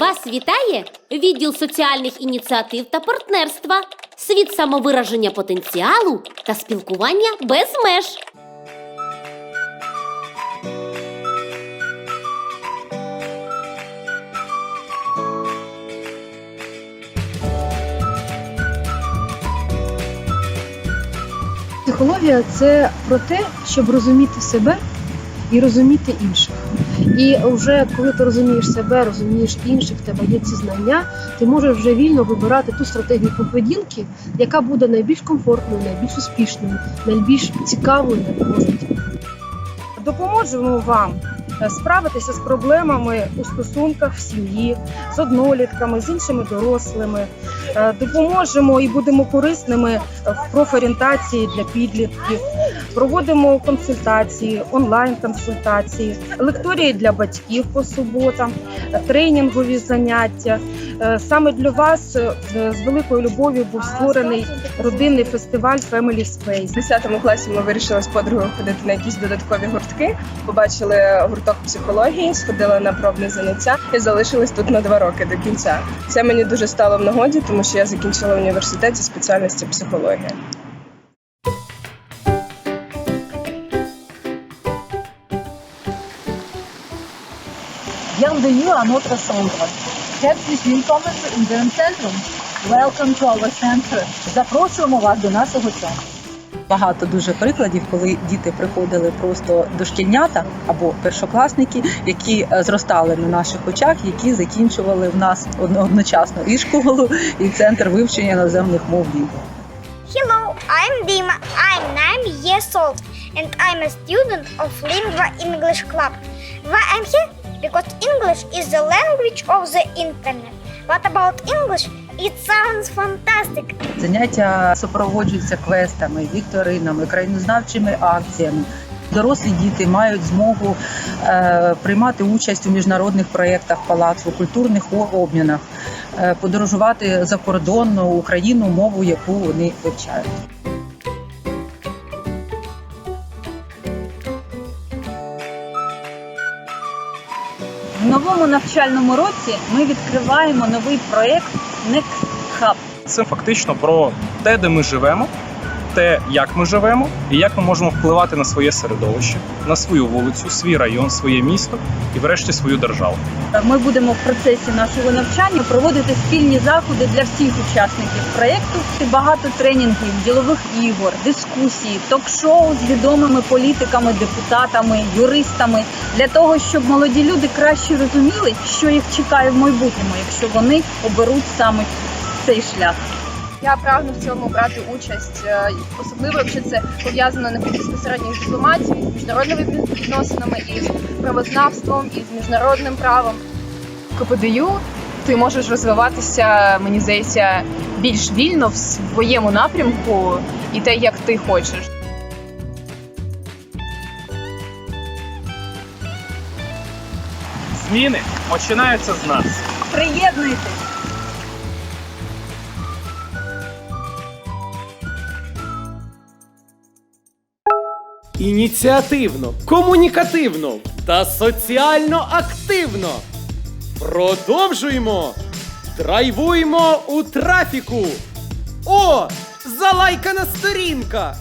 Вас вітає відділ соціальних ініціатив та партнерства, світ самовираження потенціалу та спілкування без меж. Психологія це про те, щоб розуміти себе і розуміти інших. І вже коли ти розумієш себе, розумієш інших, в тебе є ці знання, ти можеш вже вільно вибирати ту стратегію поведінки, яка буде найбільш комфортною, найбільш успішною, найбільш цікавою для допоможемо вам справитися з проблемами у стосунках в сім'ї, з однолітками, з іншими дорослими. Е, Допоможемо і будемо корисними е, в профорієнтації для підлітків. Проводимо консультації, онлайн-консультації, лекторії для батьків по суботам, е, тренінгові заняття. Е, Саме для вас е, з великою любов'ю був створений родинний фестиваль Family Space. В 10 класі ми вирішили з подругою ходити на якісь додаткові гуртки. Побачили гурток психології, сходили на пробне заняття і залишились тут на два роки до кінця. Це мені дуже стало в нагоді, тому що я закінчила університет зі спеціальності психологія. Bienvenue à notre centre. Herzlich willkommen in unserem Zentrum. Welcome to our center. Запрошуємо вас до нашого центру. Багато дуже прикладів, коли діти приходили просто дошкільнята або першокласники, які е, зростали на наших очах, які закінчували в нас одночасно і школу, і центр вивчення іноземних мов Львів. Hello, I'm Dima. I'm 9 years old and I'm a student of Lingua English Club. Why I'm here? Because English is the language of the internet. What about English? It sounds fantastic. Заняття супроводжуються квестами, вікторинами, країнознавчими акціями. Дорослі діти мають змогу е, приймати участь у міжнародних проєктах палацу, культурних обмінах, е, подорожувати за кордон у країну, мову, яку вони вивчають. В новому навчальному році ми відкриваємо новий проєкт NEC Hub. Це фактично про те, де ми живемо, те, як ми живемо, і як ми можемо впливати на своє середовище, на свою вулицю, свій район, своє місто і, врешті, свою державу. Ми будемо в процесі нашого навчання проводити спільні заходи для всіх учасників проєкту. Багато тренінгів, ділових ігор, дискусій, ток-шоу з відомими політиками, депутатами, юристами для того, щоб молоді люди краще розуміли, що їх чекає в майбутньому, якщо вони оберуть саме цей шлях. Я прагну в цьому брати участь, е, особливо якщо це пов'язано не безпосередньо з дипломатією, з міжнародними відносинами, із правознавством, і з міжнародним правом. КПДЮ ти можеш розвиватися, мені здається, більш вільно в своєму напрямку і те, як ти хочеш. Зміни починаються з нас. Приєднуйтесь! Ініціативно, комунікативно та соціально активно. Продовжуємо! Драйвуємо у трафіку! О! Залайкана сторінка!